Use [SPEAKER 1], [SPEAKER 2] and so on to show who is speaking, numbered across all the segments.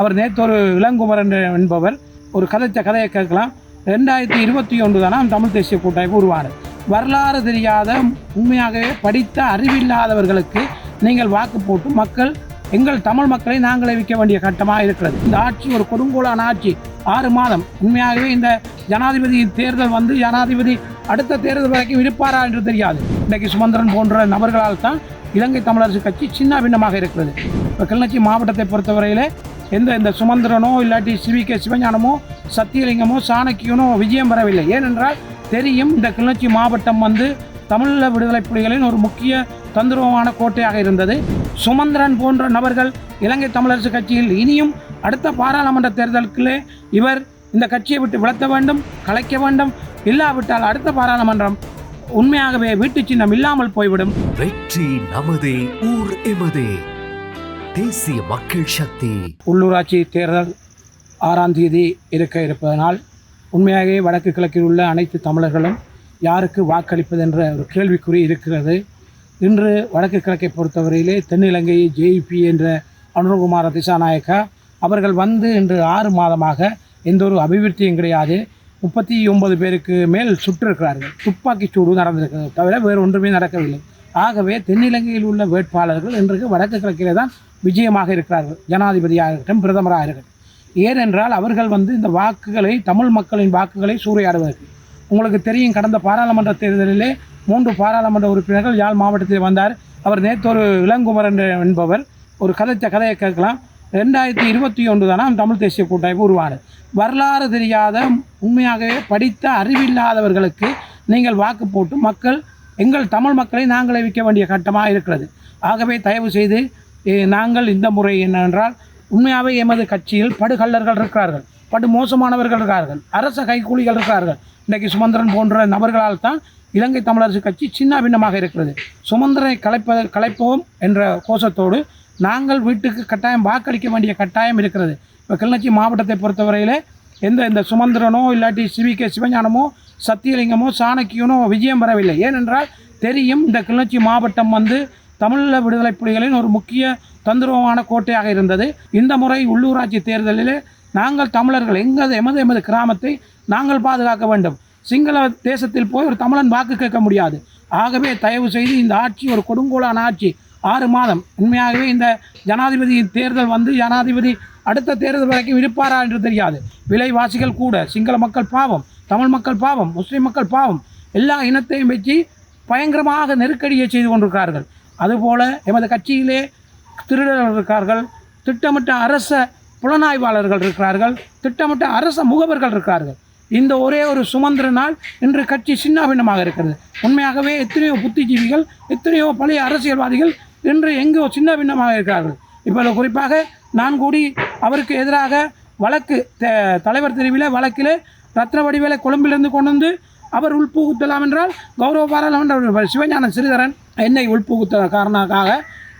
[SPEAKER 1] அவர் நேற்று ஒரு இளங்குமரன் என்பவர் ஒரு கதைச்ச கதையை கேட்கலாம். ரெண்டாயிரத்தி இருபத்தி ஒன்று தானே? தமிழ் தேசிய கூட்டமைப்பு உருவானது வரலாறு தெரியாத உண்மையாகவே படித்த அறிவில்லாதவர்களுக்கு நீங்கள் வாக்கு போட்டு மக்கள் எங்கள் தமிழ் மக்களை நாங்களே விற்க வேண்டிய கட்டமாக இருக்கிறது. இந்த ஆட்சி ஒரு கொடுங்கோலான ஆட்சி. ஆறு மாதம். உண்மையாகவே இந்த ஜனாதிபதி தேர்தல் வந்து ஜனாதிபதி அடுத்த தேர்தல் வரைக்கும் இருப்பாரா என்று தெரியாது. இன்றைக்கு சுமந்திரன் போன்ற நபர்களால் தான் இலங்கை தமிழரசு கட்சி சின்ன பின்னமாக இருக்கிறது. இப்போ கிளிநொச்சி மாவட்டத்தை பொறுத்தவரையிலே எந்த இந்த சுமந்திரனோ இல்லாட்டி சிவிகே சிவஞானமோ சத்தியலிங்கமோ சாணக்கியனோ விஜயம் பெறவில்லை. ஏனென்றால் தெரியும் இந்த கிளிநொச்சி மாவட்டம் வந்து தமிழீழ விடுதலை புலிகளின் ஒரு முக்கிய தந்திரமான கோட்டையாக இருந்தது. சுமந்திரன் போன்ற நபர்கள் இலங்கை தமிழரசு கட்சியில் இனியும் அடுத்த பாராளுமன்ற தேர்தலுக்குள்ளே இவர் இந்த கட்சியை விட்டு விளத்த வேண்டும் கலைக்க வேண்டும். இல்லாவிட்டால் அடுத்த பாராளுமன்றம் உண்மையாகவே வீட்டு சின்னம் இல்லாமல் போய்விடும்.
[SPEAKER 2] வெற்றி நமதே ஊர் எமதே. தேசிய மக்கள் சக்தி.
[SPEAKER 1] உள்ளூராட்சி தேர்தல் ஆறாம் தேதி இருக்க இருப்பதனால் உண்மையாகவே வடக்கு கிழக்கில் உள்ள அனைத்து தமிழர்களும் யாருக்கு வாக்களிப்பது என்ற ஒரு கேள்விக்குறி இருக்கிறது. இன்று வடக்கு கிழக்கை பொறுத்தவரையிலே தென்னிலங்கை ஜேபி என்ற அனுரகுமார திசாநாயக்கா அவர்கள் வந்து இன்று ஆறு மாதமாக எந்த ஒரு அபிவிருத்தியும் கிடையாது. முப்பத்தி ஒன்பது பேருக்கு மேல் சுற்றிருக்கிறார்கள். துப்பாக்கி சூடு நடந்திருக்கிறது தவிர வேறு ஒன்றுமே நடக்கவில்லை. ஆகவே தென்னிலங்கையில் உள்ள வேட்பாளர்கள் இன்றைக்கு வடக்கு கிழக்கிலே தான் விஜயமாக இருக்கிறார்கள் ஜனாதிபதியாக இருக்கட்டும் பிரதமராக இருக்கட்டும். ஏனென்றால் அவர்கள் வந்து இந்த வாக்குகளை தமிழ் மக்களின் வாக்குகளை சூறையாடுவதற்கு. உங்களுக்கு தெரியும் கடந்த பாராளுமன்ற தேர்தலிலே மூன்று பாராளுமன்ற உறுப்பினர்கள் யாழ் மாவட்டத்தில் வந்தார். அவர் நேற்று ஒரு இளங்குமரன் என்பவர் ஒரு கதைச்ச கதையை கேட்கலாம். ரெண்டாயிரத்தி இருபத்தி ஒன்று தானே தமிழ் தேசிய கூட்டமைப்பு உருவானது. வரலாறு தெரியாத உண்மையாகவே படித்த அறிவில்லாதவர்களுக்கு நீங்கள் வாக்கு போட்டு மக்கள் எங்கள் தமிழ் மக்களை நாங்களே விற்க வேண்டிய கட்டமாக இருக்கிறது. ஆகவே தயவு செய்து நாங்கள் இந்த முறை என்னவென்றால் உண்மையாகவே எமது கட்சியில் படுகல்லர்கள் இருக்கிறார்கள் படு மோசமானவர்கள் இருக்கிறார்கள் அரச கைக்கூலிகள் இருக்கிறார்கள். இன்றைக்கு சுமந்திரன் போன்ற நபர்களால் தான் இலங்கை தமிழரசு கட்சி சின்ன பின்னமாக இருக்கிறது. சுமந்திரனை கலைப்ப கலைப்போம் என்ற கோஷத்தோடு நாங்கள் வீட்டுக்கு கட்டாயம் வாக்களிக்க வேண்டிய கட்டாயம் இருக்கிறது. இப்போ கிளிநொச்சி மாவட்டத்தை பொறுத்தவரையிலே எந்த இந்த சுமந்திரனோ இல்லாட்டி சிவி கே சிவஞானமோ சத்தியலிங்கமோ சாணக்கியனோ விஜயம் பெறவில்லை ஏனென்றால் தெரியும் இந்த கிளிநொச்சி மாவட்டம் வந்து தமிழீழ விடுதலை புலிகளின் ஒரு முக்கிய தந்திரமான கோட்டையாக இருந்தது. இந்த முறை உள்ளூராட்சி தேர்தலிலே நாங்கள் தமிழர்கள் எங்கள் எமது எமது கிராமத்தை நாங்கள் பாதுகாக்க வேண்டும். சிங்கள தேசத்தில் போய் ஒரு தமிழன் வாக்கு கேட்க முடியாது. ஆகவே தயவு செய்து இந்த ஆட்சி ஒரு கொடுங்கோலான ஆட்சி. ஆறு மாதம். உண்மையாகவே இந்த ஜனாதிபதி தேர்தல் வந்து ஜனாதிபதி அடுத்த தேர்தல் வரைக்கும் இருப்பாரா என்று தெரியாது. விலைவாசிகள் கூட. சிங்கள மக்கள் பாவம். தமிழ் மக்கள் பாவம். முஸ்லீம் மக்கள் பாவம். எல்லா இனத்தையும் வச்சு பயங்கரமாக நெருக்கடியை செய்து கொண்டிருக்கிறார்கள். அதுபோல் எமது கட்சியிலே திருடர்கள் இருக்கிறார்கள் திட்டமிட்ட அரச புலனாய்வாளர்கள் இருக்கிறார்கள் திட்டமிட்ட அரச முகவர்கள் இருக்கிறார்கள். இந்த ஒரே ஒரு சுமந்திரனால் இன்று கட்சி சின்னாபின்னமாக இருக்கிறது. உண்மையாகவே எத்தனையோ புத்திஜீவிகள் எத்தனையோ பழைய அரசியல்வாதிகள் இன்று எங்கோ சின்னாபின்னமாக இருக்கிறார்கள். இப்போ குறிப்பாக நான் கூடி அவருக்கு எதிராக வழக்கு த- தலைவர் தெரிவில் வழக்கில் ரத்ன வடிவேலை கொழும்பிலிருந்து கொண்டு வந்து அவர் உள்புகுத்தலாம் என்றால் கௌரவ பாராளுமன்ற சிவஞான ஸ்ரீதரன் என்னை உள்புகுத்த காரணமாக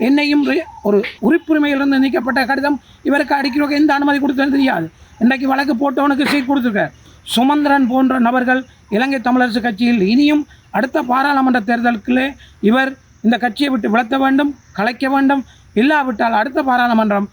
[SPEAKER 1] என்னையும் ஒரு உறுப்புரிமையிலிருந்து நீக்கப்பட்ட கடிதம் இவருக்கு அடிக்கிறவங்க எந்த அனுமதி கொடுத்தது தெரியாது. இன்றைக்கு வழக்கு போட்டவனுக்கு சீட் கொடுத்துருக்கார் சுமந்திரன் போன்ற நபர்கள் இலங்கை தமிழரசு கட்சியில் இனியும் அடுத்த பாராளுமன்ற தேர்தலுக்குள்ளே இவர் இந்த கட்சியை விட்டு விளத்த வேண்டும் கலைக்க வேண்டும். இல்லாவிட்டால் அடுத்த பாராளுமன்றம்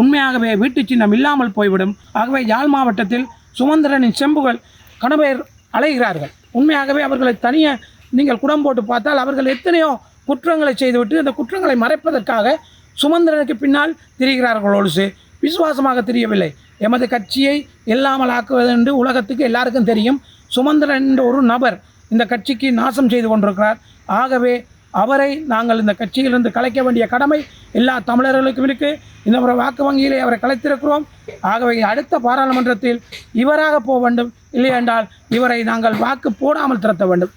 [SPEAKER 1] உண்மையாகவே வீட்டு சின்னம் இல்லாமல் போய்விடும். ஆகவே யாழ் மாவட்டத்தில் சுமந்திரனின் செம்புகள் கணவர் அலைகிறார்கள். உண்மையாகவே அவர்களை தனியாக நீங்கள் குடம் போட்டு பார்த்தால் அவர்கள் எத்தனையோ குற்றங்களை செய்துவிட்டு அந்த குற்றங்களை மறைப்பதற்காக சுமந்திரனுக்கு பின்னால் திரிகிறார்களோடு விசுவாசமாக தெரியவில்லை. எமது கட்சியை இல்லாமல் ஆக்குவது என்று உலகத்துக்கு எல்லாருக்கும் தெரியும். சுமந்திரன் என்ற ஒரு நபர் இந்த கட்சிக்கு நாசம் செய்து கொண்டிருக்கிறார். ஆகவே அவரை நாங்கள் இந்த கட்சியிலிருந்து கலைக்க வேண்டிய கடமை எல்லா தமிழர்களுக்கும் இருக்குது இந்த முறை வாக்கு வங்கியிலே அவரை கலைத்திருக்கிறோம். ஆகவே அடுத்த பாராளுமன்றத்தில் இவராக போக வேண்டும். இல்லை என்றால் இவரை நாங்கள் வாக்கு போடாமல் திரட்ட வேண்டும்.